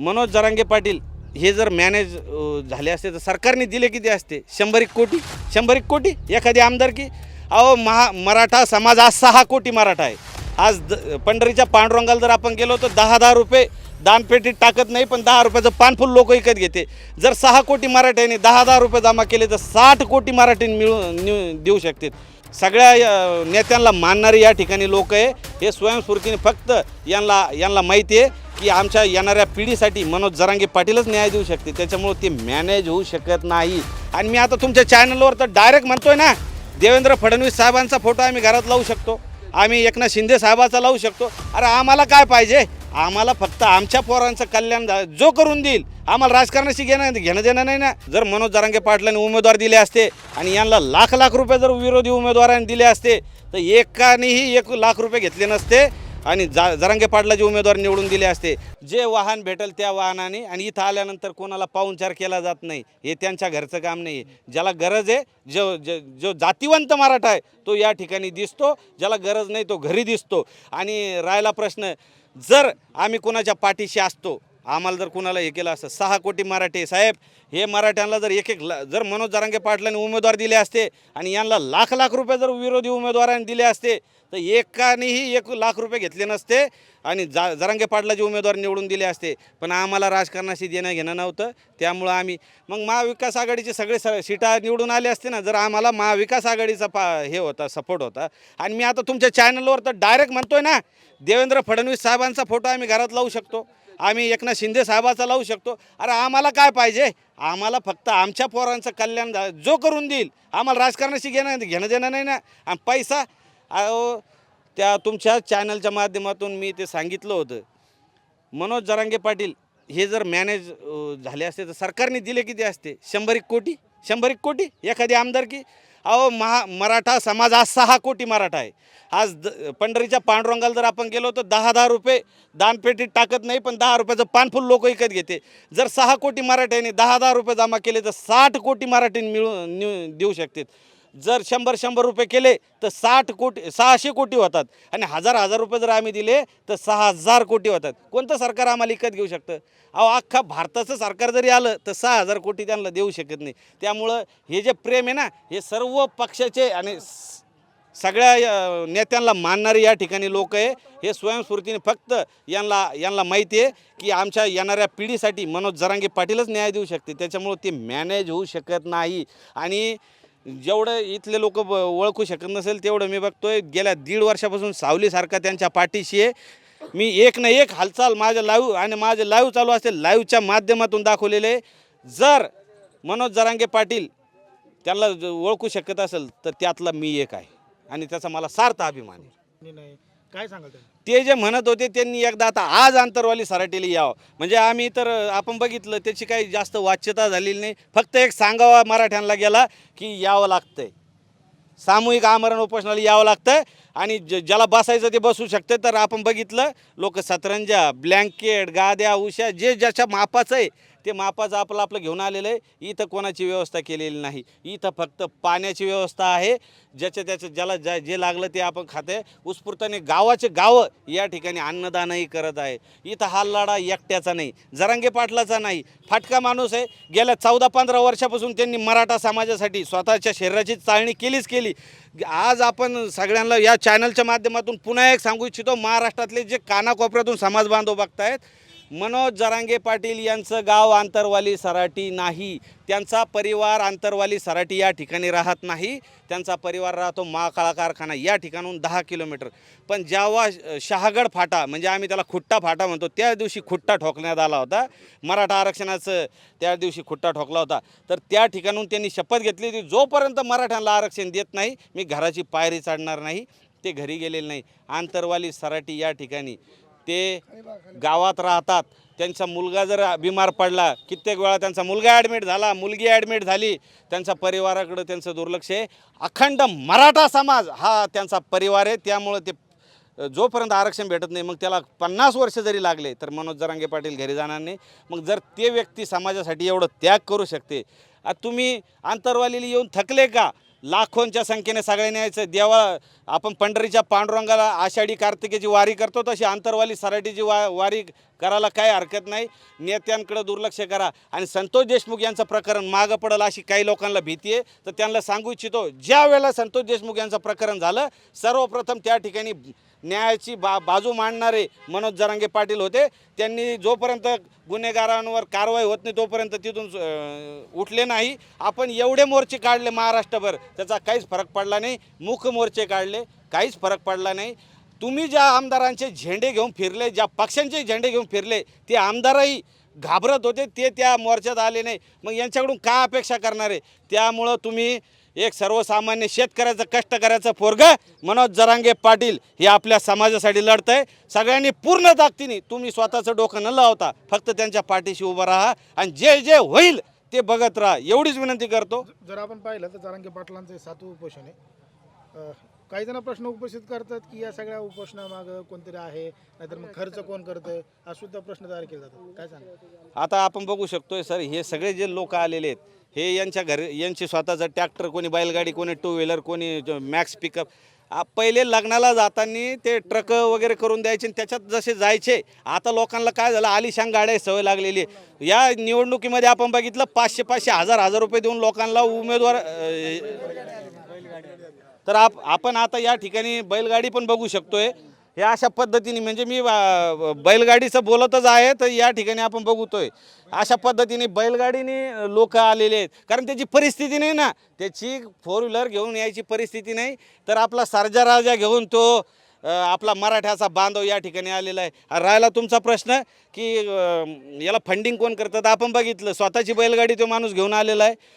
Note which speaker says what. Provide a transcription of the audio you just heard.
Speaker 1: मनोज जरांगे पाटील हे जर मॅनेज झाले असते तर सरकारने दिले किती असते? शंभर एक कोटी? शंभर एक कोटी? एखादी आमदारकी अहो महा मराठा समाज आज सहा कोटी मराठा आहे. आज द पंढरीच्या पांडुरंगाला जर आपण गेलो तर दहा दहा रुपये दानपेटीत टाकत नाही पण दहा रुपयाचं पानफुल लोक विकत घेते. जर सहा कोटी मराठ्यांनी दहा दहा रुपये जमा केले तर साठ कोटी मराठी मिळून देऊ शकतात सगळ्या नेत्यांना मानणारी या ठिकाणी लोक आहे. हे स्वयंस्फूर्तीने फक्त यांना यांना माहिती आहे. की आमच्या येणाऱ्या पिढीसाठी मनोज जरांगे पाटीलच न्याय देऊ शकते. त्याच्यामुळं ते मॅनेज होऊ शकत नाही. आणि मी आता तुमच्या चॅनलवर तर डायरेक्ट म्हणतोय ना देवेंद्र फडणवीस साहेबांचा फोटो आम्ही घरात लावू शकतो. आम्ही एकनाथ शिंदे साहेबाचा लावू शकतो. अरे आम्हाला काय पाहिजे? आम्हाला फक्त आमच्या पोरांचं कल्याण जो करून देईल आम्हाला राजकारणाशी घेणं घेणं देणं नाही ना. जर मनोज जरांगे पाटलांनी उमेदवार दिले असते आणि यांना लाख लाख रुपये जर विरोधी उमेदवारांनी दिले असते तर एकानेही एक लाख रुपये घेतले नसते. आणि जा जरांगे पाटलाचे उमेदवार निवडून दिले असते. जे वाहन भेटेल त्या वाहनाने आणि इथं आल्यानंतर कोणाला पाहुणचार केला जात नाही हे त्यांच्या घरचं काम नाही आहे ज्याला गरज आहे जो जो जो जातिवंत मराठा आहे तो या ठिकाणी दिसतो. ज्याला गरज नाही तो घरी दिसतो. आणि राहिला प्रश्न जर आम्ही कोणाच्या पाठीशी असतो आम्हाला जर कुणाला हे केलं असतं सहा कोटी मराठे साहेब. हे मराठ्यांना जर एक एक ल जर मनोज जरांगे पाटलांनी उमेदवार दिले असते आणि यांना लाख लाख रुपये जर विरोधी उमेदवारांनी दिले असते तर एकानेही एक लाख रुपये घेतले नसते आणि जा जरांगे पाटलाचे उमेदवार निवडून दिले असते. पण आम्हाला राजकारणाशी देणं घेणं नव्हतं. त्यामुळं आम्ही मग महाविकास आघाडीचे सगळे स सीटा निवडून आले असते ना जर आम्हाला महाविकास आघाडीचा पा हे होता सपोर्ट होता. आणि मी आता तुमच्या चॅनलवर तर डायरेक्ट म्हणतोय ना देवेंद्र फडणवीस साहेबांचा फोटो आम्ही घरात लावू शकतो. आम्ही एकनाथ शिंदे साहेबाचा लावू शकतो. अरे आम्हाला काय पाहिजे? आम्हाला फक्त आमच्या पोरांचं कल्याण जो करून देईल आम्हाला राजकारणाशी घेणं घेणं देणं नाही ना. आणि पैसा अहो त्या तुमच्या चॅनलच्या माध्यमातून मी ते सांगितलं होतं. मनोज जरांगे पाटील हे जर मॅनेज झाले असते तर सरकारने दिले किती असते? शंभर एक कोटी? शंभर एक कोटी? एखादी आमदारकी अहो महा मराठा समाज आज सहा कोटी मराठा आहे. आज द पंढरीच्या पांडुरंगाला जर आपण गेलो तर दहा दहा रुपये दानपेटीत टाकत नाही पण दहा रुपयाचं पानफुल लोक विकत घेते. जर सहा कोटी मराठ्यांनी दहा दहा रुपये जमा केले तर साठ कोटी मराठीने मिळून निव- देऊ शकतात. जर शंभर शंभर रुपये केले तर साठ कोटी सहाशे कोटी होतात. आणि हजार हजार रुपये जर आम्ही दिले तर सहा हजार कोटी होतात. कोणतं सरकार आम्हाला विकत घेऊ शकतं? अहो अख्खा भारताचं सरकार जरी आलं तर सहा हजार कोटी त्यांना देऊ शकत नाही. त्यामुळं हे जे प्रेम आहे ना हे सर्व पक्षाचे आणि सगळ्या नेत्यांना मानणारे या ठिकाणी लोक आहे. हे स्वयंस्फूर्तीने फक्त यांना यांना माहिती आहे की आमच्या येणाऱ्या पिढीसाठी मनोज जरांगे पाटीलच न्याय देऊ शकते. त्याच्यामुळं ते मॅनेज होऊ शकत नाही. आणि जेवढं इथले लोक ओळखू शकत नसेल तेवढं मी बघतोय. गेल्या दीड वर्षापासून सावलीसारखा त्यांच्या पाठीशी आहे. मी एक ना एक हालचाल माझ्या लाईव्ह आणि माझे लाईव्ह चालू असते लाईव्हच्या माध्यमातून दाखवलेले जर मनोज जरांगे पाटील त्यांना ओळखू शकत असेल तर त्यातला मी एक आहे. आणि त्याचा मला सार्थ अभिमान आहे.
Speaker 2: नाही. काय सांगाल
Speaker 1: ते जे म्हणत होते त्यांनी एकदा आता आज आंतरवाली सराटीला यावं. म्हणजे आम्ही तर आपण बघितलं त्याची काही जास्त वाच्यता झालेली नाही. फक्त एक सांगावा मराठ्यांना गेला की यावं लागतंय. सामूहिक आमरण उपोषणाला यावं लागतं आणि ज ज्याला बसायचं ते बसू शकते. तर आपण बघितलं लोक सतरंजा ब्लँकेट गाद्या उशा जे ज्याच्या मापाचं आहे ते मापाचं आपलं आपलं घेऊन आलेलं आहे. इथं कोणाची व्यवस्था केलेली नाही. इथं फक्त पाण्याची व्यवस्था आहे. ज्याच्या त्याच्या ज्याला ज्या जे लागलं ते आपण खाते उत्स्फूर्ताने गावाचे गावं या ठिकाणी अन्नदानही करत आहे. इथं हा लढा एकट्याचा नाही. जरांगे पाटलाचा नाही. फाटका माणूस आहे. गेल्या चौदा पंधरा वर्षापासून त्यांनी मराठा समाजासाठी स्वतःच्या शरीराची चाळणी केलीच केली. आज आपण सगळ्यांना या चॅनलच्या माध्यमातून पुन्हा एक सांगू इच्छितो. महाराष्ट्रातले जे कानाकोपऱ्यातून समाज बांधव बघतायत मनोज जरांगे पाटील यांचं गाव आंतरवाली सराटी नाही. त्यांचा परिवार आंतरवाली सराटी या ठिकाणी राहत नाही. त्यांचा परिवार राहतो महाकाळा कारखाना या ठिकाणून दहा किलोमीटर. पण जेव्हा शहागड फाटा म्हणजे आम्ही त्याला खुट्टा फाटा म्हणतो त्या दिवशी खुट्टा ठोकण्यात आला होता. मराठा आरक्षणाचं त्या दिवशी खुट्टा ठोकला होता. तर त्या ठिकाणून त्यांनी शपथ घेतली होती. जोपर्यंत मराठ्यांना आरक्षण देत नाही मी घराची पायरी चढणार नाही ते घरी गेलेले नाही. आंतरवाली सराटी या ठिकाणी ते गावात राहतात. त्यांचा मुलगा जर बिमार पडला कित्येक वेळा त्यांचा मुलगा ॲडमिट झाला मुलगी ॲडमिट झाली त्यांच्या परिवाराकडं त्यांचं दुर्लक्ष आहे. अखंड मराठा समाज हा त्यांचा परिवार आहे. त्यामुळं ते जोपर्यंत आरक्षण भेटत नाही मग त्याला पन्नास वर्ष जरी लागले तर मनोज जरांगे पाटील घरी जाणार नाही. मग जर ते व्यक्ती समाजासाठी एवढं त्याग करू शकते तुम्ही आंतरवालीला येऊन थकले का? लाखोंच्या संख्येने सगळ्यांनी यायचं. देवा आपण पंढरीच्या पांडुरंगाला आषाढी कार्तिकेची वारी करतो तशी आंतरवाली सराटीची वा वारी करायला काही हरकत नाही. नेत्यांकडे दुर्लक्ष करा. आणि संतोष देशमुख यांचं प्रकरण मागं पडलं अशी काही लोकांना भीती आहे. तर त्यांना सांगू इच्छितो ज्या वेळेला संतोष देशमुख यांचं प्रकरण झालं सर्वप्रथम त्या ठिकाणी न्यायाची बा बाजू मांडणारे मनोज जरांगे पाटील होते. त्यांनी जोपर्यंत गुन्हेगारांवर कारवाई होत नाही तोपर्यंत तिथून उठले नाही. आपण एवढे मोर्चे काढले महाराष्ट्रभर त्याचा काहीच फरक पडला नाही. मुख मोर्चे काढले काहीच फरक पडला नाही. तुम्ही ज्या आमदारांचे झेंडे घेऊन फिरले ज्या पक्षांचे झेंडे घेऊन फिरले ते आमदारही घाबरत होते ते त्या मोर्चात आले नाही. मग यांच्याकडून काय अपेक्षा करणार आहे? त्यामुळं तुम्ही एक सर्वसामान्य शेतकऱ्याचं कष्ट करायचं पोरग मनोज जरांगे पाटील हे आपल्या समाजासाठी लढत आहे सगळ्यांनी पूर्ण ताकदीने तुम्ही स्वतःचं डोकं न लावता फक्त त्यांच्या पाठीशी उभं राहा आणि जे जे होईल ते बघत राहा. एवढीच विनंती करतो.
Speaker 2: जर आपण पाहिलं तर जरांगे पाटलांचं सातवं उपोषण आहे. काही जण प्रश्न उपस्थित करतात की या सगळ्या उपोषणामागं कोणतरी आहे नाहीतर मग खर्च कोण करतं हा सुद्धा प्रश्न तयार केला जातो काय सांगा?
Speaker 1: आता आपण बघू शकतोय सर हे सगळे जे लोक आलेले आहेत हे यांच्या घर यांची स्वतःचं ट्रॅक्टर कोणी बैलगाडी कोणी टू व्हीलर कोणी मॅक्स पिकअप पहिले लग्नाला जाताना ते ट्रक वगैरे करून द्यायचे आणि त्याच्यात जसे जायचे आता लोकांना काय झालं आलिशान गाड्या सवय लागलेली या निवडणुकीमध्ये आपण बघितलं पाचशे पाचशे हजार हजार रुपये देऊन लोकांना उमेदवार तर आप आपण आता या ठिकाणी बैलगाडी पण बघू शकतोय. या अशा पद्धतीने म्हणजे मी बैलगाडीचं बोलतच आहे तर या ठिकाणी आपण बघतोय. अशा पद्धतीने बैलगाडीने लोक आलेले आहेत. कारण त्याची परिस्थिती नाही ना. त्याची फोर व्हीलर घेऊन यायची परिस्थिती नाही. तर आपला सर्जा राजा घेऊन तो आपला मराठ्याचा बांधव या ठिकाणी आलेला आहे. राहिला तुमचा प्रश्न की याला फंडिंग कोण करतात तर आपण बघितलं स्वतःची बैलगाडी तो माणूस घेऊन आलेला आहे.